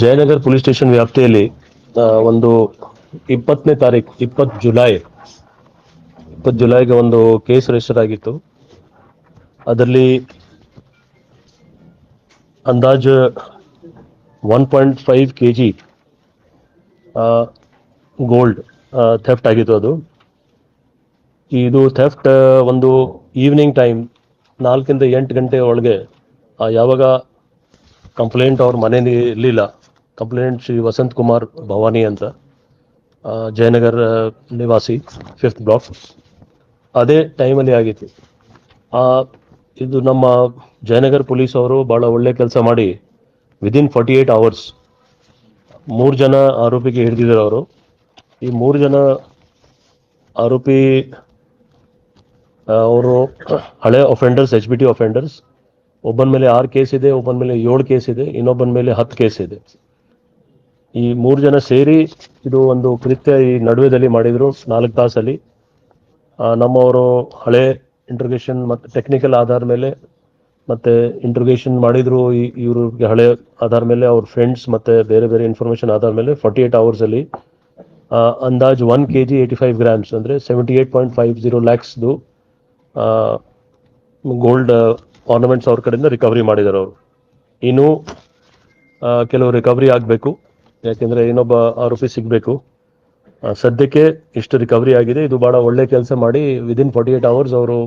Jayanagar police station ವ್ಯಾಪ್ತಿಯಲ್ಲಿ ಒಂದು ಇಪ್ಪತ್ತನೇ ತಾರೀಕು ಇಪ್ಪತ್ ಜುಲೈ, ಇಪ್ಪತ್ತು ಜುಲೈಗೆ ಒಂದು ಕೇಸ್ ರಿಜಿಸ್ಟರ್ ಆಗಿತ್ತು. ಅದರಲ್ಲಿ ಅಂದಾಜು one point five K G gold theft ಆಗಿತ್ತು ಅದು. ಇದು ಥೆಫ್ಟ್ ಒಂದು ಈವ್ನಿಂಗ್ ಟೈಮ್ ನಾಲ್ಕಿಂದ ಎಂಟು ಗಂಟೆ ಒಳಗೆ ಯಾವಾಗ ಕಂಪ್ಲೇಂಟ್ ಅವ್ರ ಮನೇಲಿ ಇರಲಿಲ್ಲ. ಕಂಪ್ಲೇಂಟ್ ಶ್ರೀ ವಸಂತ್ ಕುಮಾರ್ ಭವಾನಿ ಅಂತ. ಜಯನಗರ ನಿವಾಸಿ ಫಿಫ್ತ್ ಬ್ಲಾಕ್ ಅದೇ ಟೈಮಲ್ಲಿ ಆಗಿತ್ತು. ಆ, ಇದು ನಮ್ಮ ಜಯನಗರ್ ಪೊಲೀಸ್ ಅವರು ಭಾಳ ಒಳ್ಳೆ ಕೆಲಸ ಮಾಡಿ ವಿದಿನ್ ಫಾರ್ಟಿ ಏಟ್ ಅವರ್ಸ್ ಮೂರು ಜನ ಆರೋಪಿಗೆ ಹಿಡಿದಿದ್ದಾರೆ ಅವರು. ಈ ಮೂರು ಜನ ಆರೋಪಿ ಅವರು ಹಳೆ offenders H B T offenders ಒಬ್ಬನ ಮೇಲೆ ಆರು ಕೇಸ್ ಇದೆ, ಒಬ್ಬನ ಮೇಲೆ ಏಳು ಕೇಸ್ ಇದೆ, ಇನ್ನೊಬ್ಬನ ಮೇಲೆ ಹತ್ತು ಕೇಸ್ ಇದೆ. ಈ ಮೂರು ಜನ ಸೇರಿ ಇದು ಒಂದು ಕೃತ್ಯ ಈ ನಡುವೆದಲ್ಲಿ ಮಾಡಿದ್ರು ನಾಲ್ಕು ತಾಸಲ್ಲಿ. ನಮ್ಮವರು ಹಳೆ ಇಂಟ್ರಿಗೇಷನ್ ಮತ್ತು ಟೆಕ್ನಿಕಲ್ ಆಧಾರ ಮೇಲೆ ಮತ್ತೆ ಇಂಟ್ರಿಗೇಷನ್ ಮಾಡಿದ್ರು. ಇವ್ರಿಗೆ ಹಳೆ ಆಧಾರ ಮೇಲೆ ಅವ್ರ ಫ್ರೆಂಡ್ಸ್ ಮತ್ತೆ ಬೇರೆ ಬೇರೆ ಇನ್ಫಾರ್ಮೇಶನ್ ಆಧಾರ ಮೇಲೆ ಫಾರ್ಟಿ ಏಟ್ ಅವರ್ಸ್ ಅಲ್ಲಿ ಅಂದಾಜು one K G eighty five grams ಅಂದ್ರೆ seventy eight point five zero ಲ್ಯಾಕ್ಸ್ದು gold ornaments ಅವ್ರ ಕಡೆಯಿಂದ ರಿಕವರಿ ಮಾಡಿದ್ದಾರೆ ಅವರು. ಇನ್ನು ಕೆಲವು ರಿಕವರಿ ಆಗಬೇಕು. ಯಾಕೆಂದ್ರೆ ಇನ್ನೊಬ್ಬ ಆರೋಪಿ ಸಿಗಬೇಕು. ಸದ್ಯಕ್ಕೆ ಇಷ್ಟು ರಿಕವರಿ ಆಗಿದೆ. ಇದು ಬಹಳ ಒಳ್ಳೆ ಕೆಲಸ ಮಾಡಿ ವಿದಿನ್ ಫಾರ್ಟಿ ಏಟ್ ಅವರ್ಸ್ ಅವರು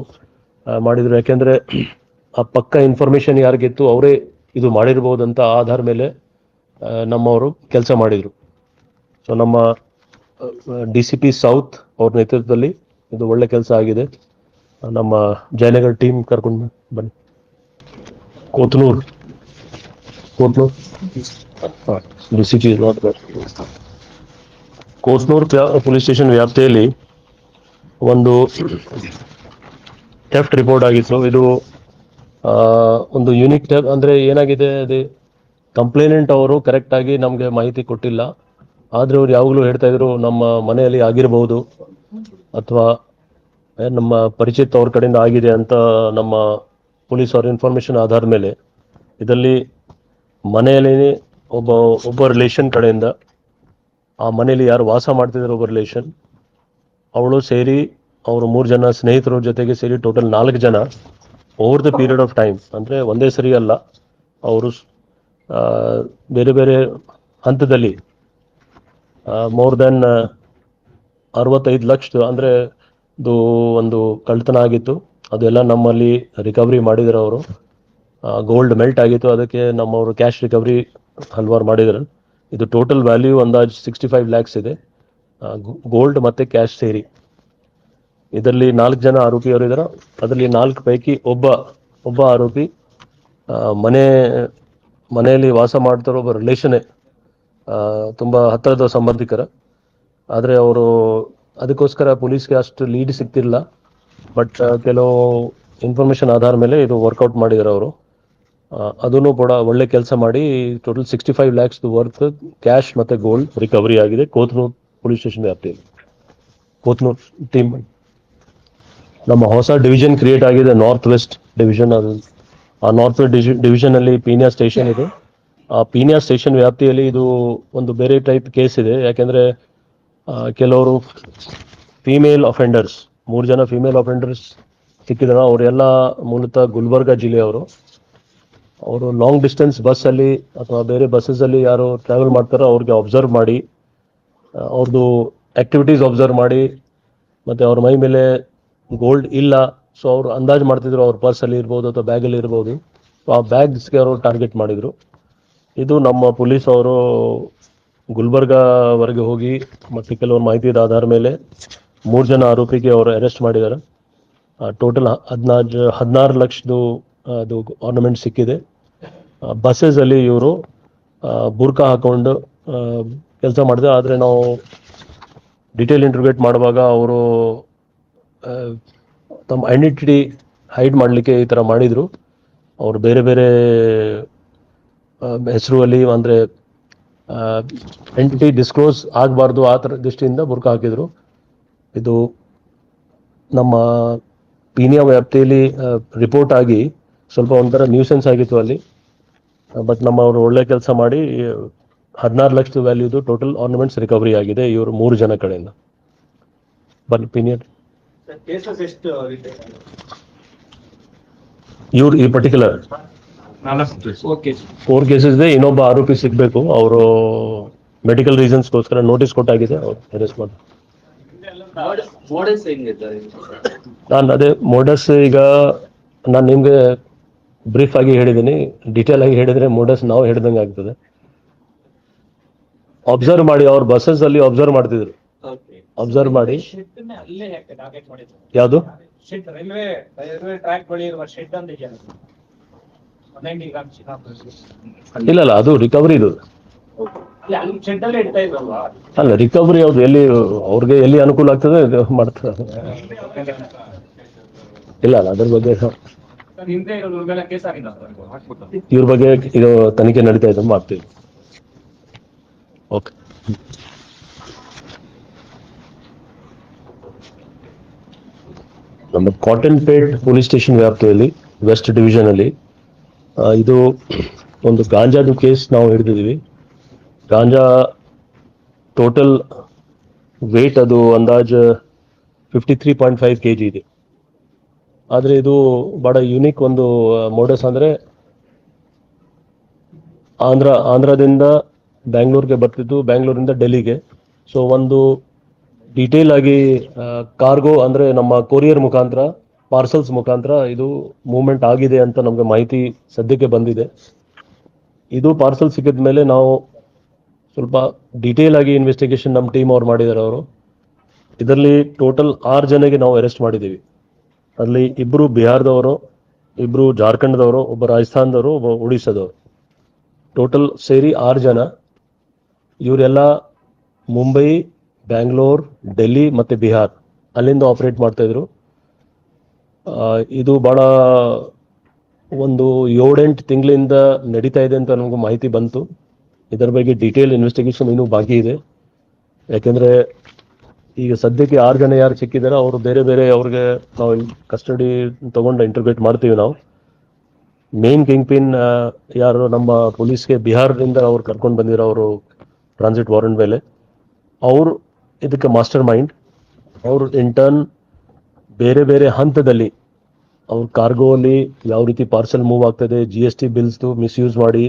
ಮಾಡಿದ್ರು. ಯಾಕೆಂದ್ರೆ, ಆ ಪಕ್ಕ ಇನ್ಫಾರ್ಮೇಷನ್ ಯಾರಿಗಿತ್ತು ಅವರೇ ಇದು ಮಾಡಿರ್ಬೋದು ಅಂತ ಆಧಾರ ಮೇಲೆ ನಮ್ಮವರು ಕೆಲಸ ಮಾಡಿದ್ರು. ಸೊ ನಮ್ಮ ಡಿ ಸಿ ಪಿ ಸೌತ್ ಅವ್ರ ನೇತೃತ್ವದಲ್ಲಿ ಇದು ಒಳ್ಳೆ ಕೆಲಸ ಆಗಿದೆ. ನಮ್ಮ ಜಯನಗರ್ ಟೀಮ್ ಕರ್ಕೊಂಡು ಬನ್ನಿ. Kothanur the city C not there. Kothnur police station ವ್ಯಾಪ್ತಿಯಲ್ಲಿ ಒಂದು ಥೆಫ್ಟ್ ರಿಪೋರ್ಟ್ ಆಗಿತ್ತು. ಇದು ಒಂದು ಯೂನಿಕ್ ಅಂದ್ರೆ ಏನಾಗಿದೆ ಅದೇ ಕಂಪ್ಲೇನೆಂಟ್ ಅವರು ಕರೆಕ್ಟ್ ಆಗಿ ನಮಗೆ ಮಾಹಿತಿ ಕೊಟ್ಟಿಲ್ಲ. ಆದ್ರೆ ಅವ್ರು ಯಾವಾಗಲೂ ಹೇಳ್ತಾ ಇದ್ರು ನಮ್ಮ ಮನೆಯಲ್ಲಿ ಆಗಿರಬಹುದು ಅಥವಾ ನಮ್ಮ ಪರಿಚಿತ ಅವ್ರ ಕಡೆಯಿಂದ ಆಗಿದೆ ಅಂತ ನಮ್ಮ ಪೊಲೀಸ್ ಅವ್ರ ಇನ್ಫಾರ್ಮೇಶನ್ ಆಧಾರ ಮೇಲೆ ಇದರಲ್ಲಿ ಮನೆಯಲ್ಲಿ ಒಬ್ಬ ಒಬ್ಬ ರಿಲೇಷನ್ ಕಡೆಯಿಂದ ಆ ಮನೆಯಲ್ಲಿ ಯಾರು ವಾಸ ಮಾಡ್ತಿದ್ದಾರೆ ಒಬ್ಬ ರಿಲೇಷನ್ ಅವಳು ಸೇರಿ ಅವರು ಮೂರು ಜನ ಸ್ನೇಹಿತರ ಜೊತೆಗೆ ಸೇರಿ ಟೋಟಲ್ ನಾಲ್ಕು ಜನ over the period of time ಅಂದರೆ ಒಂದೇ ಸರಿ ಅಲ್ಲ, ಅವರು ಬೇರೆ ಬೇರೆ ಹಂತದಲ್ಲಿ ಮೋರ್ ದೆನ್ ಅರವತ್ತೈದು ಲಕ್ಷ, ಅಂದರೆ ಒಂದು ಕಳ್ತನ ಆಗಿತ್ತು. ಅದೆಲ್ಲ ನಮ್ಮಲ್ಲಿ ರಿಕವರಿ ಮಾಡಿದ್ರು ಅವರು. ಗೋಲ್ಡ್ ಮೆಲ್ಟ್ ಆಗಿತ್ತು. ಅದಕ್ಕೆ ನಮ್ಮವರು ಕ್ಯಾಶ್ ರಿಕವರಿ ಹಲ್ವಾರು ಮಾಡಿದ್ರು. ಇದು ಟೋಟಲ್ ವ್ಯಾಲ್ಯೂ ಅಂದಾಜು ಸಿಕ್ಸ್ಟಿ ಫೈವ್ ಲ್ಯಾಕ್ಸ್ ಇದೆ ಗೋಲ್ಡ್ ಮತ್ತೆ ಕ್ಯಾಶ್ ಸೇರಿ. ಇದರಲ್ಲಿ ನಾಲ್ಕು ಜನ ಆರೋಪಿಯವರು ಇದ್ದಾರೆ ಅದರಲ್ಲಿ ನಾಲ್ಕು ಪೈಕಿ ಒಬ್ಬ ಒಬ್ಬ ಆರೋಪಿ ಮನೆ, ಮನೆಯಲ್ಲಿ ವಾಸ ಮಾಡ್ತಿರೋ ಒಬ್ಬ ರಿಲೇಷನ್ನೇ ತುಂಬ ಹತ್ತಿರದ ಸಂಬಂಧಿಕರ. ಆದರೆ ಅವರು ಅದಕ್ಕೋಸ್ಕರ ಪೊಲೀಸ್ಗೆ ಅಷ್ಟು ಲೀಡ್ ಸಿಗ್ತಿಲ್ಲ ಬಟ್ ಕೆಲವು ಇನ್ಫಾರ್ಮೇಶನ್ ಆಧಾರ ಮೇಲೆ ಇದು ವರ್ಕೌಟ್ ಮಾಡಿದ್ದಾರೆ ಅವರು. ಅದನ್ನು ಕೂಡ ಒಳ್ಳೆ ಕೆಲಸ ಮಾಡಿ total sixty five lakhs worth cash ಮತ್ತೆ ಗೋಲ್ಡ್ ರಿಕವರಿ ಆಗಿದೆ ಕೋತ್ನೂರ್ ಪೊಲೀಸ್ ಸ್ಟೇಷನ್ ವ್ಯಾಪ್ತಿಯಲ್ಲಿ. ಕೋತ್ನೂರ್ ಟೀಮ್ ನಮ್ಮ ಹೊಸ ಡಿವಿಷನ್ ಕ್ರಿಯೇಟ್ ಆಗಿದೆ ನಾರ್ತ್ ವೆಸ್ಟ್ ಡಿವಿಷನ್ ಅದು. ಆ ನಾರ್ತ್ ವೆಸ್ಟ್ ಡಿವಿಷನ್ ಅಲ್ಲಿ ಪೀನಿಯಾ ಸ್ಟೇಷನ್ ಇದೆ. ಆ ಪೀನಿಯಾ ಸ್ಟೇಷನ್ ವ್ಯಾಪ್ತಿಯಲ್ಲಿ ಇದು ಒಂದು ಬೇರೆ ಟೈಪ್ ಕೇಸ್ ಇದೆ. ಯಾಕೆಂದ್ರೆ ಕೆಲವರು ಫಿಮೇಲ್ ಅಫೆಂಡರ್ಸ್ ಮೂರು ಜನ ಫಿಮೇಲ್ ಅಫೆಂಡರ್ಸ್ ಸಿಕ್ಕಿದಾರ ಅವರೆಲ್ಲ ಮೂಲತಃ ಗುಲ್ಬರ್ಗಾ ಜಿಲ್ಲೆಯವರು. ಅವರು ಲಾಂಗ್ ಡಿಸ್ಟೆನ್ಸ್ ಬಸ್ ಅಲ್ಲಿ ಅಥವಾ ಬೇರೆ ಬಸ್ಸಸ್ ಅಲ್ಲಿ ಯಾರು ಟ್ರಾವೆಲ್ ಮಾಡ್ತಾರೋ ಅವ್ರಿಗೆ ಅಬ್ಸರ್ವ್ ಮಾಡಿ ಅವ್ರದ್ದು ಆಕ್ಟಿವಿಟೀಸ್ ಅಬ್ಸರ್ವ್ ಮಾಡಿ, ಮತ್ತೆ ಅವ್ರ ಮೈ ಮೇಲೆ ಗೋಲ್ಡ್ ಇಲ್ಲ ಸೊ ಅವರು ಅಂದಾಜು ಮಾಡ್ತಿದ್ರು ಅವ್ರ ಪರ್ಸ್ ಅಲ್ಲಿ ಇರ್ಬೋದು ಅಥವಾ ಬ್ಯಾಗ್ ಅಲ್ಲಿ ಇರ್ಬೋದು. ಸೊ ಆ ಬ್ಯಾಗ್ಸ್ಗೆ ಅವರು ಟಾರ್ಗೆಟ್ ಮಾಡಿದ್ರು. ಇದು ನಮ್ಮ ಪೊಲೀಸ್ ಅವರು ಗುಲ್ಬರ್ಗಾವರೆಗೆ ಹೋಗಿ ಮತ್ತೆ ಕೆಲವೊಂದು ಮಾಹಿತಿ ಆಧಾರ ಮೇಲೆ ಮೂರು ಜನ ಆರೋಪಿಗೆ ಅವರು ಅರೆಸ್ಟ್ ಮಾಡಿದ್ದಾರೆ. ಟೋಟಲ್ ಹದಿನಾರು ಹದಿನಾರು ಲಕ್ಷದು ಅದು ಆರ್ನಮೆಂಟ್ ಸಿಕ್ಕಿದೆ. ಬಸ್ಸಸ್ ಅಲ್ಲಿ ಇವರು ಬುರ್ಕಾ ಹಾಕೊಂಡು ಕೆಲಸ ಮಾಡಿದೆ. ಆದರೆ ನಾವು ಡಿಟೇಲ್ ಇಂಟರ್ವ್ಯೂಟ್ ಮಾಡುವಾಗ ಅವರು ತಮ್ಮ ಐಡೆಂಟಿಟಿ ಹೈಡ್ ಮಾಡಲಿಕ್ಕೆ ಈ ಥರ ಮಾಡಿದರು. ಅವರು ಬೇರೆ ಬೇರೆ ಹೆಸರು ಅಲ್ಲಿ ಅಂದರೆ ಐಡೆಂಟಿಟಿ ಡಿಸ್ಕ್ಲೋಸ್ ಆಗಬಾರ್ದು ಆ ಥರ ದೃಷ್ಟಿಯಿಂದ ಬುರ್ಕ ಹಾಕಿದರು. ಇದು ನಮ್ಮ ಪೀನಿಯಾ ವ್ಯಾಪ್ತಿಯಲ್ಲಿ ರಿಪೋರ್ಟ್ ಆಗಿ ಸ್ವಲ್ಪ ಒಂಥರ ನ್ಯೂಸೆನ್ಸ್ ಆಗಿತ್ತು ಅಲ್ಲಿ. ಬಟ್ ನಮ್ಮ ಅವರು ಒಳ್ಳೆ ಕೆಲಸ ಮಾಡಿ ಹದಿನಾರು ಲಕ್ಷದ ವ್ಯಾಲ್ಯೂದು ಟೋಟಲ್ ಆರ್ನಮೆಂಟ್ಸ್ ರಿಕವರಿ ಆಗಿದೆ ಇವರು ಮೂರು ಜನ ಕಡೆಯಿಂದ. ಬನ್ ಪೀನಿಯರ್ ಕೇಸಸ್ ಎಷ್ಟು ಇವ್ರು ಈ ಪರ್ಟಿಕ್ಯುಲರ್ ಓಕೆ ಫೋರ್ ಕೇಸಸ್ ಇದೆ ಇನ್ನೊಬ್ಬ ಆರೋಪಿ ಸಿಗ್ಬೇಕು. ಅವರು ಮೆಡಿಕಲ್ ರೀಸನ್ಸ್ಗೋಸ್ಕರ ನೋಟಿಸ್ ಕೊಟ್ಟಾಗಿದೆ ಅವ್ರು ಅರೆಸ್ಟ್ ಮಾಡಿ ನಾನು ಅದೇ ಮೋಡಸ್ ಈಗ ನಾನು ನಿಮ್ಗೆ ಬ್ರೀಫ್ ಆಗಿ ಹೇಳಿದ್ದೀನಿ ಡೀಟೇಲ್ ಆಗಿ ಹೇಳಿದ್ರೆ ಮೋಡಸ್ ನಾವು ಹೇಳ್ದಂಗೆ ಆಗ್ತದೆ. ಅಬ್ಸರ್ವ್ ಮಾಡಿ ಅವ್ರ ಬಸ್ಸಸ್ ಅಲ್ಲಿ ಅಬ್ಸರ್ವ್ ಮಾಡ್ತಿದ್ರು. ಅಬ್ಸರ್ವ್ ಮಾಡಿ. ಯಾವುದು? ಇಲ್ಲ ಇಲ್ಲ ಅದು ರಿಕವರಿ ಇದು. ಅಲ್ಲಿ ರಿಕವರಿ ಅವ್ರು ಎಲ್ಲಿ ಅವ್ರಿಗೆ ಎಲ್ಲಿ ಅನುಕೂಲ ಆಗ್ತದೆ ಮಾಡ್ತಾರೆ. ಇಲ್ಲ ಅಲ್ಲ ಅದ್ರ ಬಗ್ಗೆ ಇವ್ರ ಬಗ್ಗೆ ಇದು ತನಿಖೆ ನಡೀತಾ ಇದೆ ಮಾಡ್ತೀವಿ. ಓಕೆ. ನಮ್ಮ ಕಾಟನ್ ಪೇಟ್ ಪೊಲೀಸ್ ಸ್ಟೇಷನ್ ವ್ಯಾಪ್ತಿಯಲ್ಲಿ ವೆಸ್ಟ್ ಡಿವಿಷನ್ ಅಲ್ಲಿ ಇದು ಒಂದು ಗಾಂಜಾದು ಕೇಸ್ ನಾವು ಹಿಡಿದಿದ್ದೀವಿ. ಗಾಂಜಾ ಟೋಟಲ್ ವೇಟ್ ಅದು ಅಂದಾಜು fifty three point five K G ಇದೆ. ಆದರೆ ಇದು ಬಹಳ ಯುನಿಕ್ ಒಂದು ಮೋಡಸ್ ಅಂದರೆ ಆಂಧ್ರ, ಆಂಧ್ರದಿಂದ ಬ್ಯಾಂಗ್ಳೂರ್ಗೆ ಬರ್ತಿದ್ದು, ಬ್ಯಾಂಗ್ಳೂರಿಂದ ಡೆಲ್ಲಿಗೆ. ಸೊ ಒಂದು ಡೀಟೇಲ್ ಆಗಿ ಕಾರ್ಗೋ ಅಂದ್ರೆ ನಮ್ಮ ಕೊರಿಯರ್ ಮುಖಾಂತರ ಪಾರ್ಸಲ್ಸ್ ಮುಖಾಂತರ ಇದು ಮೂವ್ಮೆಂಟ್ ಆಗಿದೆ ಅಂತ ನಮಗೆ ಮಾಹಿತಿ ಸದ್ಯಕ್ಕೆ ಬಂದಿದೆ. ಇದು ಪಾರ್ಸಲ್ ಸಿಕ್ಕಿದ ಮೇಲೆ ನಾವು ಸ್ವಲ್ಪ ಡೀಟೇಲ್ ಆಗಿ ಇನ್ವೆಸ್ಟಿಗೇಷನ್ ನಮ್ಮ ಟೀಮ್ ಅವ್ರು ಮಾಡಿದ್ದಾರೆ ಅವರು. ಇದರಲ್ಲಿ ಟೋಟಲ್ ಆರು ಜನಗೆ ನಾವು ಅರೆಸ್ಟ್ ಮಾಡಿದ್ದೀವಿ. ಅಲ್ಲಿ ಇಬ್ಬರು ಬಿಹಾರದವರು ಇಬ್ಬರು ಜಾರ್ಖಂಡ್ದವರು, ಒಬ್ಬ ರಾಜಸ್ಥಾನದವರು, ಒಬ್ಬ ಒಡಿಸ್ಸಾದವರು. ಟೋಟಲ್ ಸೇರಿ ಆರು ಜನ. ಇವರೆಲ್ಲ ಮುಂಬೈ, ಬ್ಯಾಂಗ್ಳೂರ್, ಡೆಲ್ಲಿ ಮತ್ತು ಬಿಹಾರ್ ಅಲ್ಲಿಂದ ಆಪರೇಟ್ ಮಾಡ್ತಾ ಇದ್ರು. ಇದು ಭಾಳ ಒಂದು ಏಳೆಂಟು ತಿಂಗಳಿಂದ ನಡೀತಾ ಇದೆ ಅಂತ ನಮಗೂ ಮಾಹಿತಿ ಬಂತು. ಇದರ ಬಗ್ಗೆ ಡೀಟೇಲ್ ಇನ್ವೆಸ್ಟಿಗೇಷನ್ ಇನ್ನೂ ಬಾಕಿ ಇದೆ. ಯಾಕೆಂದ್ರೆ ಈಗ ಸದ್ಯಕ್ಕೆ ಆರು ಜನ ಯಾರು ಸಿಕ್ಕಿದಾರೆ, ಅವರು ಬೇರೆ ಬೇರೆ ಅವ್ರಿಗೆ ನಾವು ಕಸ್ಟಡಿ ತೊಗೊಂಡು ಇಂಟರ್ಗ್ರೇಟ್ ಮಾಡ್ತೀವಿ ನಾವು. ಮೇನ್ ಕಿಂಗ್ ಪಿನ್ ಯಾರು ನಮ್ಮ ಪೊಲೀಸ್ಗೆ ಬಿಹಾರದಿಂದ ಅವ್ರು ಕರ್ಕೊಂಡು ಬಂದಿರೋ ಅವರು ಟ್ರಾನ್ಸಿಟ್ ವಾರೆಂಟ್ ಮೇಲೆ. ಅವರು ಇದಕ್ಕೆ ಮಾಸ್ಟರ್ ಮೈಂಡ್ ಅವರು ಇಂಟರ್ನ್ ಬೇರೆ ಬೇರೆ ಹಂತದಲ್ಲಿ ಅವ್ರ ಕಾರ್ಗೋ ಅಲ್ಲಿ ಯಾವ ರೀತಿ ಪಾರ್ಸೆಲ್ ಮೂವ್ ಆಗ್ತದೆ ಜಿ ಎಸ್ ಟಿ ಬಿಲ್ಸ್ದು ಮಿಸ್ಯೂಸ್ ಮಾಡಿ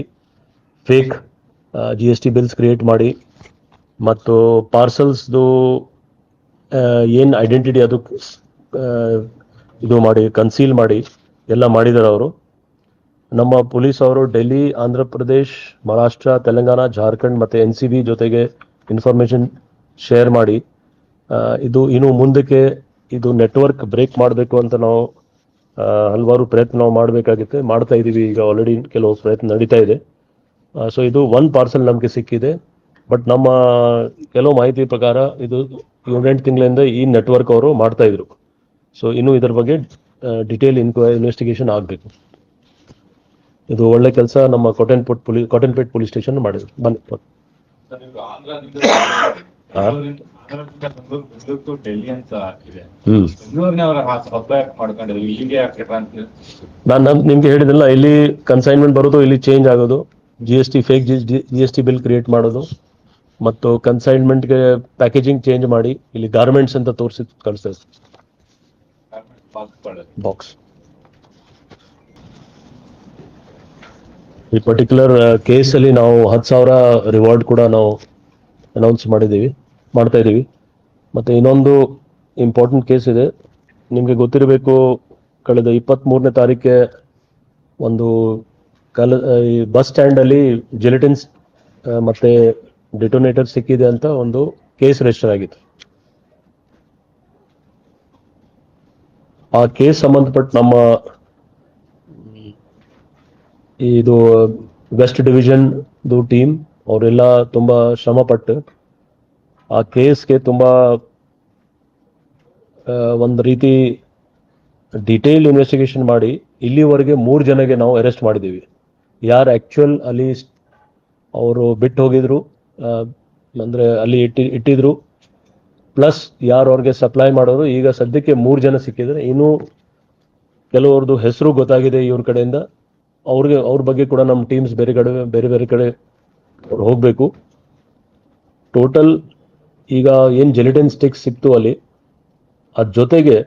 fake G S T bills create ಮಾಡಿ ಮತ್ತು ಪಾರ್ಸಲ್ಸ್ದು ಏನು ಐಡೆಂಟಿಟಿ ಅದು ಇದು ಮಾಡಿ ಕನ್ಸೀಲ್ ಮಾಡಿ, ಎಲ್ಲ ಮಾಡಿದ್ದಾರೆ ಅವರು. ನಮ್ಮ ಪೊಲೀಸ್ ಅವರು ಡೆಲ್ಲಿ, ಆಂಧ್ರ ಪ್ರದೇಶ್, ಮಹಾರಾಷ್ಟ್ರ, ತೆಲಂಗಾಣ, ಜಾರ್ಖಂಡ್ ಮತ್ತು ಎನ್ ಸಿ ಬಿ ಜೊತೆಗೆ ಇನ್ಫಾರ್ಮೇಷನ್ ಶೇರ್ ಮಾಡಿ ಇದು ಇನ್ನು ಮುಂದಕ್ಕೆ ಇದು ನೆಟ್ವರ್ಕ್ ಬ್ರೇಕ್ ಮಾಡಬೇಕು ಅಂತ ನಾವು ಹಲವಾರು ಪ್ರಯತ್ನ ನಾವು ಮಾಡಬೇಕಾಗುತ್ತೆ. ಮಾಡ್ತಾ ಇದ್ದೀವಿ ಈಗ ಆಲ್ರೆಡಿ ಕೆಲವು ಪ್ರಯತ್ನ ನಡೀತಾ ಇದೆ. ಸೊ ಇದು ಒನ್ ಪಾರ್ಸೆಲ್ ನಮಗೆ ಸಿಕ್ಕಿದೆ. ಬಟ್ ನಮ್ಮ ಕೆಲವು ಮಾಹಿತಿ ಪ್ರಕಾರ ಇದು ಏಳೆಂಟು ತಿಂಗಳಿಂದ ಈ ನೆಟ್ವರ್ಕ್ ಅವರು ಮಾಡ್ತಾ ಇದ್ರು. ಸೊ ಇನ್ನು ಇದರ ಬಗ್ಗೆ ಡಿಟೇಲ್ ಇನ್ಕ್ವೈ ಇನ್ವೆಸ್ಟಿಗೇಷನ್ ಆಗಬೇಕು. ಇದು ಒಳ್ಳೆ ಕೆಲಸ ನಮ್ಮ Cottonpet police Cottonpet police station ಮಾಡಿದ್ರು. ಬನ್ನಿ. ನಾನು ನಿಮ್ಗೆ ಹೇಳಿದಿಲ್ಲ ಇಲ್ಲಿ ಕನ್ಸೈನ್ಮೆಂಟ್ ಬರೋದು ಇಲ್ಲಿ ಚೇಂಜ್ ಆಗೋದು? G S T fake G S T bill create ಮಾಡೋದು. ಮತ್ತು ಕನ್ಸೈನ್ಮೆಂಟ್ಗೆ ಪ್ಯಾಕೇಜಿಂಗ್ ಚೇಂಜ್ ಮಾಡಿ, ಇಲ್ಲಿ ಗಾರ್ಮೆಂಟ್ಸ್ ಅಂತ ತೋರಿಸಿ ಕಳಿಸ್ತೇವೆ ಬಾಕ್ಸ್ ಈ ಪರ್ಟಿಕ್ಯುಲರ್ ಕೇಸ್ ಅಲ್ಲಿ ನಾವು ಹತ್ತು ಸಾವಿರ ರಿವಾರ್ಡ್ ಕೂಡ ನಾವು ಅನೌನ್ಸ್ ಮಾಡಿದ್ದೀವಿ, ಮಾಡ್ತಾ ಇದ್ದೀವಿ. ಮತ್ತೆ ಇನ್ನೊಂದು ಇಂಪಾರ್ಟೆಂಟ್ ಕೇಸ್ ಇದೆ. ನಿಮಗೆ ಗೊತ್ತಿರಬೇಕು, ಕಳೆದ ಇಪ್ಪತ್ತ್ ಮೂರನೇ ತಾರೀಕೆ ಒಂದು ಕಲ ಈ ಬಸ್ ಸ್ಟ್ಯಾಂಡ್ ಅಲ್ಲಿ ಜಿಲೆಟಿನ್ಸ್ ಮತ್ತೆ ಡಿಟೋನೇಟರ್ ಸಿಕ್ಕಿದೆ ಅಂತ ಒಂದು ಕೇಸ್ ರಿಜಿಸ್ಟರ್ ಆಗಿತ್ತು. ಆ ಕೇಸ್ ಸಂಬಂಧಪಟ್ಟ ನಮ್ಮ ಇದು ವೆಸ್ಟ್ ಡಿವಿಷನ್ ಟೀಮ್ ಅವರೆಲ್ಲ ತುಂಬಾ ಶ್ರಮ ಪಟ್ಟು ಆ ಕೇಸ್ಗೆ ತುಂಬಾ ಒಂದು ರೀತಿ ಡಿಟೇಲ್ ಇನ್ವೆಸ್ಟಿಗೇಷನ್ ಮಾಡಿ ಇಲ್ಲಿವರೆಗೆ ಮೂರು ಜನಗೆ ನಾವು ಅರೆಸ್ಟ್ ಮಾಡಿದ್ದೀವಿ. ಯಾರು ಆಕ್ಚುಯಲ್ ಅಲ್ಲಿ ಅವರು ಬಿಟ್ಟು ಹೋಗಿದ್ರು ಅಂದ್ರೆ ಅಲ್ಲಿ ಇಟ್ಟಿ, ಇಟ್ಟಿದ್ರು. ಪ್ಲಸ್ ಯಾರು ಅವ್ರಿಗೆ ಸಪ್ಲೈ ಮಾಡೋರು, ಈಗ ಸದ್ಯಕ್ಕೆ ಮೂರು ಜನ ಸಿಕ್ಕಿದ್ರೆ ಇನ್ನೂ ಕೆಲವ್ರದ್ದು ಹೆಸರು ಗೊತ್ತಾಗಿದೆ ಇವ್ರ ಕಡೆಯಿಂದ. ಅವ್ರಿಗೆ, ಅವ್ರ ಬಗ್ಗೆ ಕೂಡ ನಮ್ಮ ಟೀಮ್ಸ್ ಬೇರೆ ಕಡೆ, ಬೇರೆ ಬೇರೆ ಕಡೆ ಅವ್ರು ಹೋಗ್ಬೇಕು. ಟೋಟಲ್ ಈಗ ಏನು ಜೆಲಿಟನ್ ಸ್ಟಿಕ್ಸ್ ಸಿಕ್ತು ಅಲ್ಲಿ ಅದ್ರ ಜೊತೆಗೆ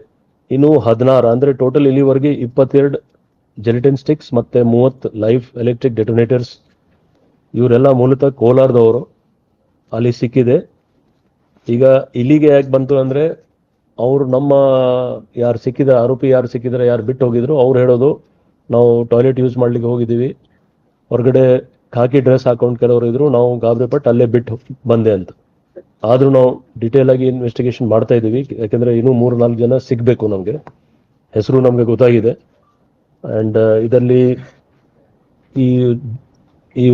ಇನ್ನು ಹದಿನಾರು, ಅಂದ್ರೆ ಟೋಟಲ್ ಇಲ್ಲಿವರೆಗೆ ಇಪ್ಪತ್ತೆರಡು ಜೆಲಿಟನ್ ಸ್ಟಿಕ್ಸ್ ಮತ್ತೆ ಮೂವತ್ತು ಲೈಫ್ ಎಲೆಕ್ಟ್ರಿಕ್ ಡೆಟೋನೇಟರ್ಸ್ ಇವರೆಲ್ಲ ಮೂಲತಃ ಕೋಲಾರದವರು. ಅಲ್ಲಿ ಸಿಕ್ಕಿದೆ. ಈಗ ಇಲ್ಲಿಗೆ ಯಾಕೆ ಬಂತು ಅಂದರೆ, ಅವರು ನಮ್ಮ ಯಾರು ಸಿಕ್ಕಿದ, ಆರೋಪಿ ಯಾರು ಸಿಕ್ಕಿದ್ರೆ, ಯಾರು ಬಿಟ್ಟು ಹೋಗಿದ್ರು, ಅವ್ರು ಹೇಳೋದು, ನಾವು ಟಾಯ್ಲೆಟ್ ಯೂಸ್ ಮಾಡ್ಲಿಕ್ಕೆ ಹೋಗಿದ್ದೀವಿ. ಹೊರಗಡೆ ಖಾಕಿ ಡ್ರೆಸ್ ಹಾಕೊಂಡು ಕೆಲವರು ಇದ್ರು, ನಾವು ಗಾಬರಿ ಪಟ್ಟು ಅಲ್ಲೇ ಬಿಟ್ಟು ಬಂದೆ ಅಂತ. ಆದರೂ ನಾವು ಡಿಟೇಲ್ ಆಗಿ ಇನ್ವೆಸ್ಟಿಗೇಷನ್ ಮಾಡ್ತಾ ಇದ್ದೀವಿ. ಯಾಕೆಂದರೆ ಇನ್ನೂ ಮೂರು ನಾಲ್ಕು ಜನ ಸಿಗಬೇಕು ನಮಗೆ. ಹೆಸರು ನಮಗೆ ಗೊತ್ತಾಗಿದೆ. ಅಂಡ್ ಇದರಲ್ಲಿ ಈ ಈ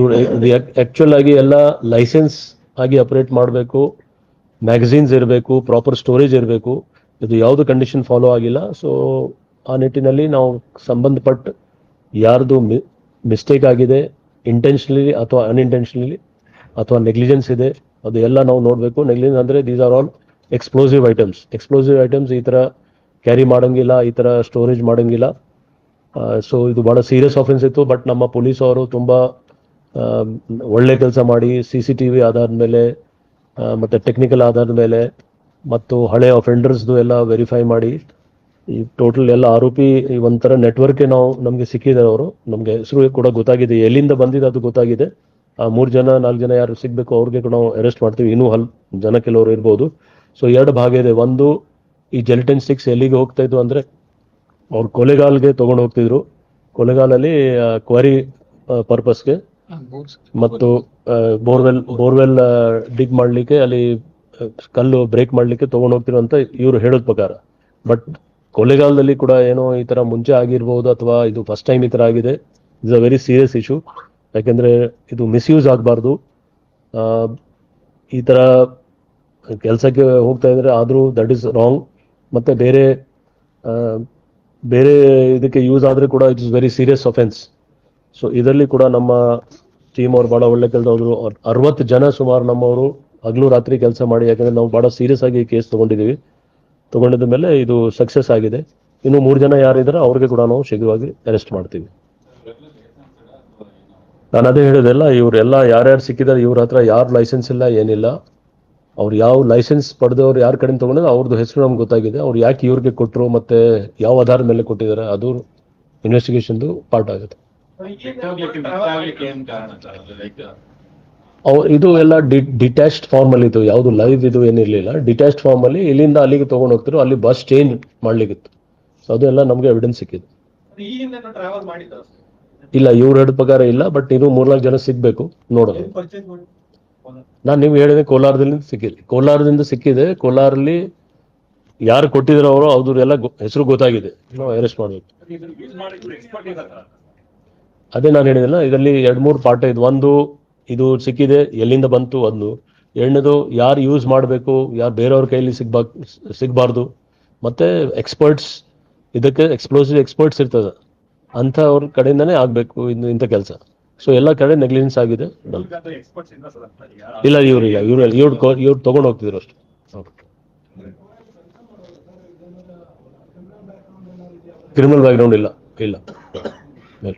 ಆಗಿ ಎಲ್ಲ ಲೈಸೆನ್ಸ್ ಆಗಿ ಆಪರೇಟ್ ಮಾಡಬೇಕು ಮ್ಯಾಗಝೀನ್ಸ್ ಇರಬೇಕು ಪ್ರಾಪರ್ ಸ್ಟೋರೇಜ್ ಇರಬೇಕು, ಇದು ಯಾವುದು ಕಂಡೀಷನ್ ಫಾಲೋ ಆಗಿಲ್ಲ. ಸೊ ಆ ನಿಟ್ಟಿನಲ್ಲಿ ನಾವು ಸಂಬಂಧಪಟ್ಟ ಯಾರ್ದು ಮಿಸ್ಟೇಕ್ ಆಗಿದೆ ಇಂಟೆನ್ಷನಲಿ ಅಥವಾ ಅನ್ಇಂಟೆನ್ಷನಲಿ ಅಥವಾ ನೆಗ್ಲಿಜೆನ್ಸ್ ಇದೆ, ಅದು ಎಲ್ಲ ನಾವು ನೋಡಬೇಕು. ನೆಗ್ಲಿಜೆನ್ಸ್ ಅಂದ್ರೆ these are all explosive items explosive items ಈ ತರ ಕ್ಯಾರಿ ಮಾಡೋಂಗಿಲ್ಲ, ಈ ತರ ಸ್ಟೋರೇಜ್ ಮಾಡಂಗಿಲ್ಲ. ಸೊ ಇದು ಬಹಳ ಸೀರಿಯಸ್ ಆಫೆನ್ಸ್ ಇತ್ತು ಬಟ್ ನಮ್ಮ ಪೊಲೀಸ್ ಅವರು ತುಂಬಾ ಒಳ್ಳೆ ಕೆಲಸ ಮಾಡಿ ಸಿ ಸಿ ಟಿ ವಿ ಆಧಾರದ ಮೇಲೆ ಮತ್ತೆ ಟೆಕ್ನಿಕಲ್ ಆಧಾರದ ಮೇಲೆ, ಮತ್ತು ಹಳೆ ಅಫೆಂಡರ್ಸ್ದು ಎಲ್ಲ ವೆರಿಫೈ ಮಾಡಿ, ಈ ಟೋಟಲ್ ಎಲ್ಲ ಆರೋಪಿ ಈ ಒಂಥರ ನೆಟ್ವರ್ಕ್ ನಾವು ನಮಗೆ ಸಿಕ್ಕಿದ್ದಾರೆ ಅವರು. ನಮಗೆ ಹೆಸರು ಕೂಡ ಗೊತ್ತಾಗಿದೆ, ಎಲ್ಲಿಂದ ಬಂದಿದೆ ಅದು ಗೊತ್ತಾಗಿದೆ. ಆ, ಮೂರು ಜನ, ನಾಲ್ಕು ಜನ ಯಾರು ಸಿಗಬೇಕು ಅವ್ರಿಗೆ ಕೂಡ ನಾವು ಅರೆಸ್ಟ್ ಮಾಡ್ತೀವಿ. ಇನ್ನೂ ಹಲ್ ಜನ ಕೆಲವರು ಇರ್ಬೋದು. ಸೊ ಎರಡು ಭಾಗ ಇದೆ. ಒಂದು, ಈ ಜೆಲಿಟನ್ ಸ್ಟಿಕ್ಸ್ ಎಲ್ಲಿಗೆ ಹೋಗ್ತಾ ಇದ್ವು ಅಂದ್ರೆ ಅವ್ರು ಕೊಲೆಗಾಲ್ಗೆ ತಗೊಂಡು ಹೋಗ್ತಿದ್ರು. ಕೊಲೆಗಾಲಲ್ಲಿ ಕ್ವರಿ ಪರ್ಪಸ್ಗೆ ಮತ್ತು ಬೋರ್ವೆಲ್ ಬೋರ್ವೆಲ್ ಡಿಗ್ ಮಾಡ್ಲಿಕ್ಕೆ ಅಲ್ಲಿ ಕಲ್ಲು ಬ್ರೇಕ್ ಮಾಡ್ಲಿಕ್ಕೆ ತಗೊಂಡು ಹೋಗ್ತಿರೋ ಅಂತ ಇವ್ರು ಹೇಳೋದ್ ಪ್ರಕಾರ. ಬಟ್ ಕೊಲೆಗಾಲದಲ್ಲಿ ಕೂಡ ಏನೋ ಈ ತರ ಮುಂಚೆ ಆಗಿರ್ಬೋದು ಅಥವಾ ಇದು ಫಸ್ಟ್ ಟೈಮ್ ಈ ತರ ಆಗಿದೆ. Is a very serious issue ಯಾಕಂದ್ರೆ ಇದು ಮಿಸ್ಯೂಸ್ ಆಗಬಾರ್ದು. ಈ ತರ ಕೆಲಸಕ್ಕೆ ಹೋಗ್ತಾ ಇದ್ರೆ ಆದ್ರೂ ದಟ್ ಇಸ್ ರಾಂಗ್ ಮತ್ತೆ ಬೇರೆ ಬೇರೆ ಇದಕ್ಕೆ ಯೂಸ್ ಆದ್ರೆ ಕೂಡ it is very serious offence so ಇದರಲ್ಲಿ ಕೂಡ ನಮ್ಮ ಟೀಮ್ ಅವ್ರು ಬಹಳ ಒಳ್ಳೆ ಕೆಲಸ ಹೋದ್ರು ಅರವತ್ತು ಜನ ಸುಮಾರು ನಮ್ಮವರು ಹಗಲು ರಾತ್ರಿ ಕೆಲಸ ಮಾಡಿ, ಯಾಕಂದ್ರೆ ನಾವು ಬಹಳ ಸೀರಿಯಸ್ ಆಗಿ ಕೇಸ್ ತಗೊಂಡಿದೀವಿ ತಗೊಂಡಿದ ಮೇಲೆ ಇದು ಸಕ್ಸಸ್ ಆಗಿದೆ. ಇನ್ನು ಮೂರು ಜನ ಯಾರಿದ್ದಾರೆ ಅವ್ರಿಗೆ ಕೂಡ ನಾವು ಶೀಘ್ರವಾಗಿ ಅರೆಸ್ಟ್ ಮಾಡ್ತೀವಿ. ನಾನು ಅದೇ ಹೇಳಿದೆಲ್ಲ, ಇವರೆಲ್ಲ ಯಾರ್ಯಾರು ಸಿಕ್ಕಿದ್ದಾರೆ, ಇವ್ರ ಹತ್ರ ಯಾರು ಲೈಸೆನ್ಸ್ ಇಲ್ಲ, ಏನಿಲ್ಲ. ಅವ್ರು ಯಾವ ಲೈಸೆನ್ಸ್ ಪಡೆದವ್ರು ಯಾರ ಕಡೆ ತಗೊಂಡಿದ್ರೆ ಅವ್ರದ್ದು ಹೆಸರು ನಮ್ಗೆ ಗೊತ್ತಾಗಿದೆ. ಅವ್ರು ಯಾಕೆ ಇವ್ರಿಗೆ ಕೊಟ್ಟರು ಮತ್ತೆ ಯಾವ ಆಧಾರದ ಮೇಲೆ ಕೊಟ್ಟಿದ್ದಾರೆ, ಅದು ಇನ್ವೆಸ್ಟಿಗೇಷನ್ದು ಪಾರ್ಟ್ ಆಗುತ್ತೆ. ಇದು ಎಲ್ಲ ಡಿಟ್ಯಾಚ್ಡ್ ಫಾರ್ಮ್ ಅಲ್ಲಿ ಇತ್ತು ಯಾವುದು ಲೈವ್ ಇದು ಏನಿರ್ಲಿಲ್ಲ ಡಿಟ್ಯಾಚ್ಡ್ ಫಾರ್ಮ್ ಅಲ್ಲಿ ಇಲ್ಲಿಂದ ಅಲ್ಲಿಗೆ ತಗೊಂಡು ಹೋಗ್ತಿರು ಅಲ್ಲಿ ಬಸ್ ಚೇಂಜ್ ಮಾಡ್ಲಿಕ್ಕಿತ್ತು. ಸೊ ಅದು ಎಲ್ಲ ನಮ್ಗೆ ಎವಿಡೆನ್ಸ್ ಸಿಕ್ಕಿದೆ ಇಲ್ಲ, ಇವ್ರು ಹೇಳಿದ ಪ್ರಕಾರ ಇಲ್ಲ ಬಟ್ ಇನ್ನು ಮೂರ್ನಾಲ್ಕು ಜನ ಸಿಗ್ಬೇಕು ನೋಡೋಣ ನಾನು ನೀವು ಹೇಳಿದೆ ಕೋಲಾರದಲ್ಲಿ ಸಿಕ್ಕಿದೆ. ಕೋಲಾರದಿಂದ ಸಿಕ್ಕಿದೆ. ಕೋಲಾರಲ್ಲಿ ಯಾರು ಕೊಟ್ಟಿದ್ರು ಅವರು ಎಲ್ಲ ಹೆಸರು ಗೊತ್ತಾಗಿದೆ. ನಾವು ಅರೆಸ್ಟ್ ಮಾಡಬೇಕು. ಅದೇ ನಾನು ಹೇಳಿದಿಲ್ಲ ಇದರಲ್ಲಿ ಎರಡು ಮೂರು ಪಾರ್ಟ್ ಇದು. ಒಂದು, ಇದು ಸಿಕ್ಕಿದೆ, ಎಲ್ಲಿಂದ ಬಂತು ಒಂದು ಎರಡನೇದು, ಯಾರು ಯೂಸ್ ಮಾಡಬೇಕು, ಯಾರು ಬೇರೆಯವ್ರ ಕೈಲಿ ಸಿಗ್ಬಾ ಸಿಗಬಾರ್ದು. ಮತ್ತೆ ಎಕ್ಸ್ಪರ್ಟ್ಸ್ ಇದಕ್ಕೆ ಎಕ್ಸ್ಪ್ಲೋಸಿವ್ ಎಕ್ಸ್ಪರ್ಟ್ಸ್ ಇರ್ತದೆ. ಅಂಥವ್ರ ಕಡೆಯಿಂದನೇ ಆಗಬೇಕು ಇನ್ನು ಇಂಥ ಕೆಲಸ. ಸೊ ಎಲ್ಲ ಕಡೆ ನೆಗ್ಲಿಜೆನ್ಸ್ ಆಗಿದೆ. ಇಲ್ಲ ಈಗ. ಇಲ್ಲ. ಇವ್ರು ಇವ್ರು ಇವ್ರು ತಗೊಂಡು ಹೋಗ್ತಿದ್ರು ಅಷ್ಟು. ಕ್ರಿಮಿನಲ್ ಬ್ಯಾಕ್ಗ್ರೌಂಡ್ ಇಲ್ಲ. ಇಲ್ಲ. ಇಲ್ಲ.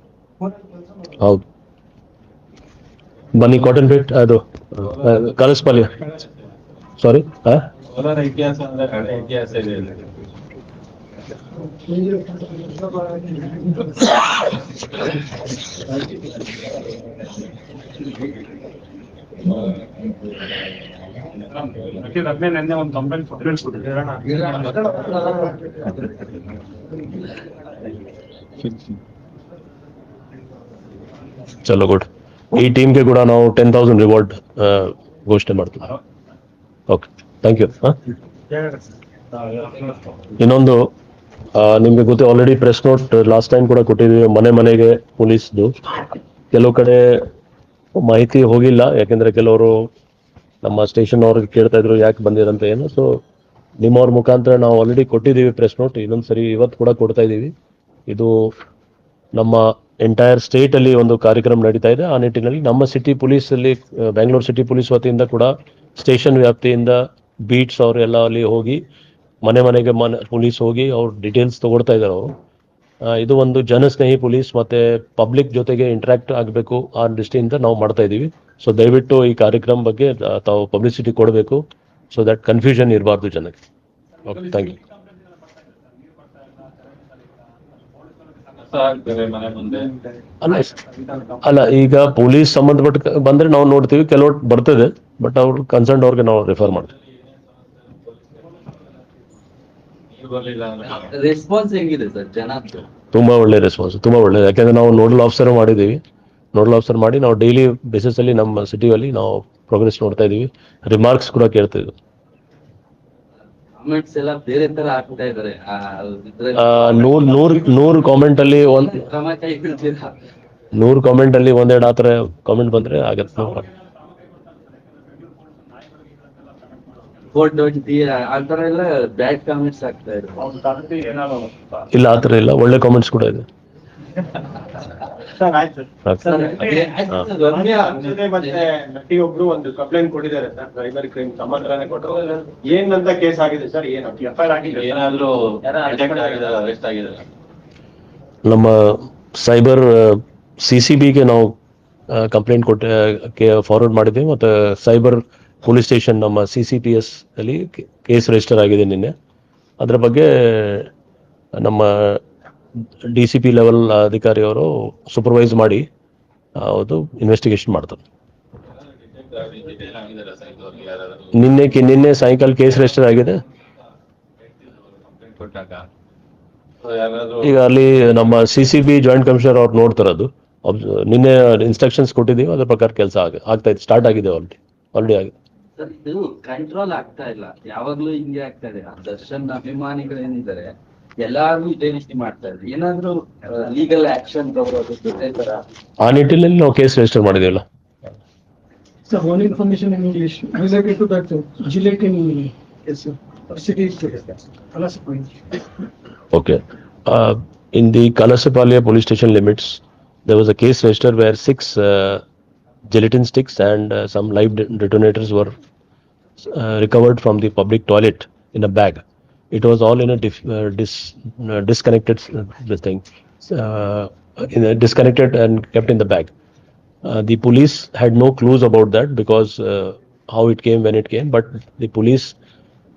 ಹೌದು. ಬನ್ನಿ ಕಾಟನ್ ಪೇಟ್ ಅದು ಕಲಸ್ಪಾಲ್ಯ ಸಾರಿ ಹಾ ಕೋಲಾರ ಇತಿಹಾಸ ಅಂದ್ರೆ ಹಳೆ ಇತಿಹಾಸ ಇದೆ ಇಲ್ಲಿ. ಯಾಕೆಂದ್ರೆ ನೆನ್ನೆ ಒಂದು ಕಂಪ್ಲೇಂಟ್ ಚಲೋ ಗುಡ್ ಈ ಟೀಮ್ಗೆ ಕೂಡ ನಾವು ಟೆನ್ ತೌಸಂಡ್ ರಿವಾರ್ಡ್ ಘೋಷಣೆ ಮಾಡ್ತೀವಿ. ಓಕೆ ಥ್ಯಾಂಕ್ ಯು ಇನ್ನೊಂದು ನಿಮ್ಗೆ ಗೊತ್ತೇ already press note last time ಕೂಡ ಕೊಟ್ಟಿದ್ದೀವಿ, ಮನೆ ಮನೆಗೆ ಪೊಲೀಸ್ದು. ಕೆಲವು ಕಡೆ ಮಾಹಿತಿ ಹೋಗಿಲ್ಲ, ಯಾಕೆಂದ್ರೆ ಕೆಲವರು ನಮ್ಮ ಸ್ಟೇಷನ್ ಅವ್ರಿಗೆ ಕೇಳ್ತಾ ಇದ್ರು, ಯಾಕೆ ಬಂದಿರಂತ ಏನು. ಸೊ ನಿಮ್ಮವ್ರ ಮುಖಾಂತರ ನಾವು ಆಲ್ರೆಡಿ ಕೊಟ್ಟಿದ್ದೀವಿ ಪ್ರೆಸ್ ನೋಟ್ ಇನ್ನೊಂದು ಸರಿ ಇವತ್ತು ಕೂಡ ಕೊಡ್ತಾ ಇದ್ದೀವಿ. ಇದು ನಮ್ಮ ಎಂಟೈರ್ ಸ್ಟೇಟ್ ಅಲ್ಲಿ ಒಂದು ಕಾರ್ಯಕ್ರಮ ನಡೀತಾ ಇದೆ. ಆ ನಿಟ್ಟಿನಲ್ಲಿ ನಮ್ಮ ಸಿಟಿ ಪೊಲೀಸ್ ಅಲ್ಲಿ ಬ್ಯಾಂಗ್ಳೂರ್ ಸಿಟಿ ಪೊಲೀಸ್ ವತಿಯಿಂದ ಕೂಡ ಸ್ಟೇಷನ್ ವ್ಯಾಪ್ತಿಯಿಂದ ಬೀಟ್ಸ್ ಅವರೆಲ್ಲ ಅಲ್ಲಿ ಹೋಗಿ ಮನೆ ಮನೆಗೆ ಮನೆ ಪೊಲೀಸ್ ಹೋಗಿ ಅವ್ರ ಡೀಟೇಲ್ಸ್ ತಗೊಳ್ತಾ ಇದ್ದಾರೆ ಅವರು. ಇದು ಒಂದು ಜನಸ್ನೇಹಿ ಪೊಲೀಸ್ ಮತ್ತೆ ಪಬ್ಲಿಕ್ ಜೊತೆಗೆ ಇಂಟ್ರಾಕ್ಟ್ ಆಗಬೇಕು ಆ ದೃಷ್ಟಿಯಿಂದ ನಾವು ಮಾಡ್ತಾ ಇದ್ದೀವಿ ಸೊ ದಯವಿಟ್ಟು ಈ ಕಾರ್ಯಕ್ರಮ ಬಗ್ಗೆ ತಾವು ಪಬ್ಲಿಸಿಟಿ ಕೊಡಬೇಕು. ಸೊ ದಟ್ ಕನ್ಫ್ಯೂಷನ್ ಇರಬಾರ್ದು ಜನಕ್ಕೆ. ಓಕೆ ಥ್ಯಾಂಕ್ ಯು ಅಲ್ಲ ಅಲ್ಲ ಈಗ ಪೊಲೀಸ್ ಸಂಬಂಧಪಟ್ಟ ಬಂದ್ರೆ ನಾವು ನೋಡ್ತೀವಿ ಕೆಲವು ಬರ್ತದೆ ಬಟ್ ಅವ್ರು ಕನ್ಸರ್ನ್ ಅವ್ರಿಗೆ ನಾವು ರೆಫರ್ ಮಾಡ್ತೀವಿ ನೀರು ಬರ್ಲಿಲ್ಲ ಅಂದ್ರೆ ರೆಸ್ಪಾನ್ಸ್ ಹೆಂಗಿದೆ ಸರ್? ಜನದ್ದು ತುಂಬಾ ಒಳ್ಳೆ ರೆಸ್ಪಾನ್ಸ್ ತುಂಬಾ ಒಳ್ಳೆ ಯಾಕಂದ್ರೆ ನಾವು ನೋಡಲ್ ಆಫೀಸರ್ ಮಾಡಿದೀವಿ. ನೋಡಲ್ ಆಫೀಸರ್ ಮಾಡಿ ನಾವು ಡೈಲಿ ಬೇಸಿಸ್ ಅಲ್ಲಿ ನಮ್ಮ ಸಿಟಿಯಲ್ಲಿ ನಾವು ಪ್ರೋಗ್ರೆಸ್ ನೋಡ್ತಾ ಇದೀವಿ. ರಿಮಾರ್ಕ್ಸ್ ಕೂಡ ಕೇಳ್ತಾ ಇದ್ವಿ. ಕಾಮೆಂಟ್ಸ್ ಎಲ್ಲ ಬೇರೆ ತರ ಆಗ್ತಾ ಇದಾರೆ ಆ, ಇದ್ರಲ್ಲಿ ಆ, ನೂರ್ ನೂರ್ ನೂರ್ ಕಾಮೆಂಟ್ ಅಲ್ಲಿ ಒಂದ್ ಕ್ರಮ ಕೈಗೊಳ್ತೀರಾ? ನೂರ್ ಕಾಮೆಂಟ್ ಅಲ್ಲಿ ಒಂದೆರಡು ಆತರ ಕಾಮೆಂಟ್ ಬಂದ್ರೆ ಆಗತ್ತೆ. ಫೋರ್ ಟ್ವೆಂಟಿ ಆ ತರ ಎಲ್ಲ ಬ್ಯಾಡ್ ಕಾಮೆಂಟ್ಸ್ ಆಗ್ತಾ ಇದೆ ಅವ್ನ ತಂದೆ ಏನಾದ್ರು ಇಲ್ಲ ಆತರ ಇಲ್ಲ. ಒಳ್ಳೆ ಕಾಮೆಂಟ್ಸ್ ಕೂಡ ಇದೆ. ಸರ್ ಆಯ್ತು. ಸರ್, ಒಬ್ರು ಒಂದು ಕಂಪ್ಲೇಂಟ್ ಕೊಟ್ಟಿದ್ದಾರೆ ಸರ್ ಸೈಬರ್ ಕ್ರೈಮ್ ಸಮಾಧಾನ ಕೊಟ್ಟು. ಏನಂತ ಕೇಸ್ ಆಗಿದೆ ಸರ್? ಏನು? ಎಫ್ ಐ ಆರ್ ಆಗಿದೆ ಏನಾದ್ರೂ ಅರೆಸ್ಟ್ ಆಗಿದ್ದಾರೆ ನಮ್ಮ ಸೈಬರ್ ಸಿಸಿಬಿಗೆ ಸಿ ಬಿಗೆ ನಾವು ಕಂಪ್ಲೇಂಟ್ ಕೊಟ್ಟೆ ಫಾರ್ವರ್ಡ್ ಮಾಡಿದ್ವಿ ಮತ್ತೆ ಸೈಬರ್ ಪೊಲೀಸ್ ಸ್ಟೇಷನ್ ನಮ್ಮ ಸಿ ಸಿ ಪಿ ಎಸ್ ಅಲ್ಲಿ ಕೇಸ್ ರಿಜಿಸ್ಟರ್ ಆಗಿದೆ ನಿನ್ನೆ. ಅದರ ಬಗ್ಗೆ ನಮ್ಮ ಡಿ ಸಿ ಪಿ ಲೆವೆಲ್ ಅಧಿಕಾರಿಯವರು ಸೂಪರ್ವೈಸ್ ಮಾಡಿ ಅದು ಇನ್ವೆಸ್ಟಿಗೇಷನ್ ಮಾಡ್ತಾರೆ. ನಿನ್ನೆ ನಿನ್ನೆ ಸಾಯಂಕಾಲ ಕೇಸ್ ರಿಜಿಸ್ಟರ್ ಆಗಿದೆ. ಈಗ ಅಲ್ಲಿ ನಮ್ಮ C C B joint commissioner ಅವ್ರು ನೋಡ್ತಾರದು ನಿನ್ನೆ ಇನ್ಸ್ಟ್ರಕ್ಷನ್ಸ್ ಕೊಟ್ಟಿದ್ದೀವಿ, ಅದ್ರ ಪ್ರಕಾರ ಕೆಲಸ ಆಗ, ಆಗ್ತಾ ಇತ್ತು ಸ್ಟಾರ್ಟ್ ಆಗಿದೆ ಆಲ್ರೆಡಿ ಆಲ್ರೆಡಿ ಆಗಿದೆ. ಇದು ಕಂಟ್ರೋಲ್ ಆಗ್ತಾ ಇಲ್ಲ ಯಾವಾಗ್ಲೂ ಹಿಂಗೆ ಆಗ್ತಾ ಇದೆ ಆ ದರ್ಶನ್ ಅಭಿಮಾನಿಗಳು ಏನಿದ್ದಾರೆ ಎಲ್ಲಾರು ಇದೇ ರೀತಿ ಮಾಡ್ತಾ ಇದ್ರು ಏನಾದ್ರೂ ಲೀಗಲ್ ಆಕ್ಷನ್ ತರ ಆ ನಿಟ್ಟಿನಲ್ಲಿ ನಾವು ಕೇಸ್ ರಿಜಿಸ್ಟರ್ ಮಾಡಿದೇವಲ್ಲ Sir, one information in English related to that uh, Gillette in yes, sir, city. Point. Okay. Uh, in the Kalasapalya police station limits, there was a case registered where six uh, gelatin sticks and uh, some live de- detonators were uh, recovered from the public toilet in a bag. It was all in a dif- uh, dis- uh, disconnected uh, this thing, uh, in a disconnected and kept in the bag. Uh, the police had no clues about that because uh, how it came when it came, but the police,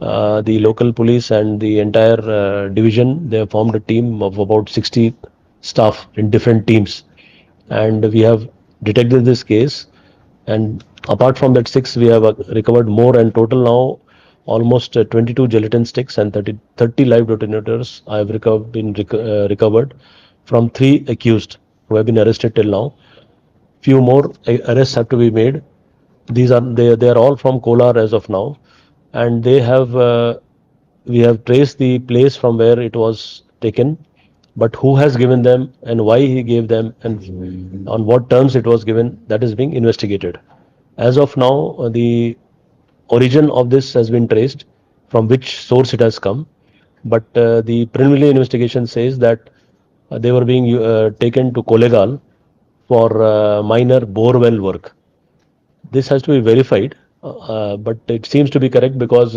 uh, the local police and the entire uh, division, they formed a team of about 60 staff in different teams, and we have detected this case. And apart from that six, we have uh, recovered more, and total now almost uh, 22 gelatin sticks and 30, 30 live detonators I have recovered, been uh, recovered from three accused who have been arrested till now few more arrests have to be made. These are they they are all from Kolar as of now, and they have uh, we have traced the place from where it was taken, but who has given them and why he gave them and on what terms it was given that is being investigated. As of now, uh, the origin of this has been traced from which source it has come, but uh, the preliminary investigation says that uh, they were being uh, taken to Kolegal for uh, minor borewell work. This has to be verified, uh, but it seems to be correct because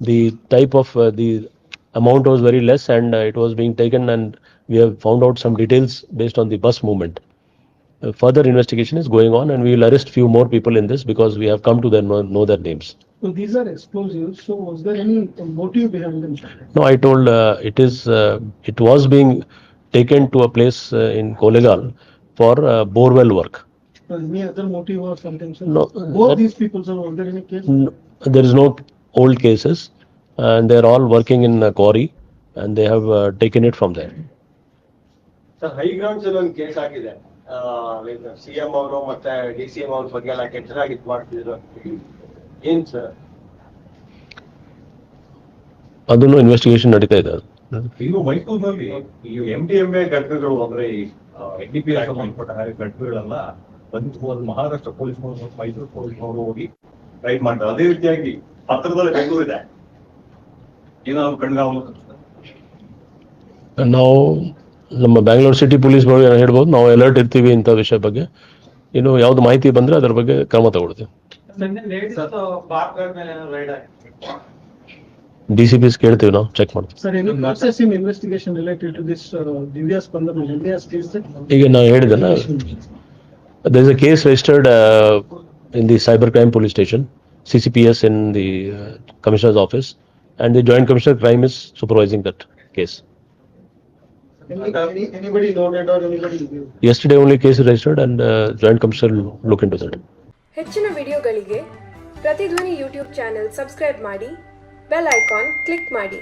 the type of the amount was very less and it was being taken and we have found out some details based on the bus movement. Uh, further investigation is going on and we will arrest few more people in this because we have come to them know, know their names. So these are explosives. So was there any motive behind them? No, I told uh, it is uh, it was being taken to a place uh, in Kolegal for uh, borewell work. Uh, Any other motive or something? sir? No, Both that- these people, sir, was there any case? No, there is no old cases, and they are all working in a quarry, and they have uh, taken it from there. Sir high grounds ಅಲ್ಲಿ ಒಂದು case ಆಗಿದೆ C M ಅವರು ಮತ್ತೆ D C M ಅವ್ರ ಬಗ್ಗೆ ಎಲ್ಲ ಕೆಟ್ಟದಾಗಿ ಇದು ಮಾಡ್ತಿದ್ರು. ಏನ್ ಸರ್ ಅದನ್ನು ಇನ್ವೆಸ್ಟಿಗೇಷನ್ ನಡೀತಾ ಇದೆ ಇದು ಮೈಸೂರಿನಲ್ಲಿ ಈ ಎಂ ಡಿ ಎಂ ಎ ಘಟಕಗಳು ಅಂದ್ರೆ ಈ ಎನ್ ಡಿ ಪಿ ಸಂಬಂಧಪಟ್ಟ ಹಾಗೆ ಘಟಕಗಳೆಲ್ಲ ಬಂದು ಹೋದ್ ಮಹಾರಾಷ್ಟ್ರ ಪೊಲೀಸ್ ಮೈಸೂರು ಪೊಲೀಸ್ ಅವರು ಹೋಗಿ ರೈಡ್ ಮಾಡ್ತಾರೆ. ಅದೇ ರೀತಿಯಾಗಿ ಪತ್ರದಲ್ಲಿ ಬೆಂಗಳೂರು ಇದೆ. ಏನಾದ್ರು ಕಣ್ಗಾವಲು ನಾವು ನಮ್ಮ ಬ್ಯಾಂಗ್ಳೂರ್ ಸಿಟಿ ಪೊಲೀಸ್ ಬಗ್ಗೆ ಹೇಳ್ಬೋದು? ನಾವು ಅಲರ್ಟ್ ಇರ್ತೀವಿ ಇಂಥ ವಿಷಯ ಬಗ್ಗೆ. ಇನ್ನು ಯಾವ್ದು ಮಾಹಿತಿ ಬಂದ್ರೆ ಅದರ ಬಗ್ಗೆ ಕ್ರಮ ತಗೊಳ್ತೀವಿ ಡಿಸಿ ಪಿಸ್ ಕೇಳ್ತೀವಿ ನಾವು ಚೆಕ್ ಮಾಡ್ತೀವಿ. ಈಗ ನಾ ಹೇಳಿದಲ್ಲ the is a case registered in the cyber crime police station C in the commissioner office and the joint commissioner crime is supervising that case Any, any, case registered or anybody? Yesterday only case is registered, and uh, joint commissioner will look into that. ಹೆಚ್ಚಿನ ವಿಡಿಯೋಗಳಿಗೆ ಪ್ರತಿಧ್ವನಿ YouTube channel subscribe ಮಾಡಿ bell icon click ಮಾಡಿ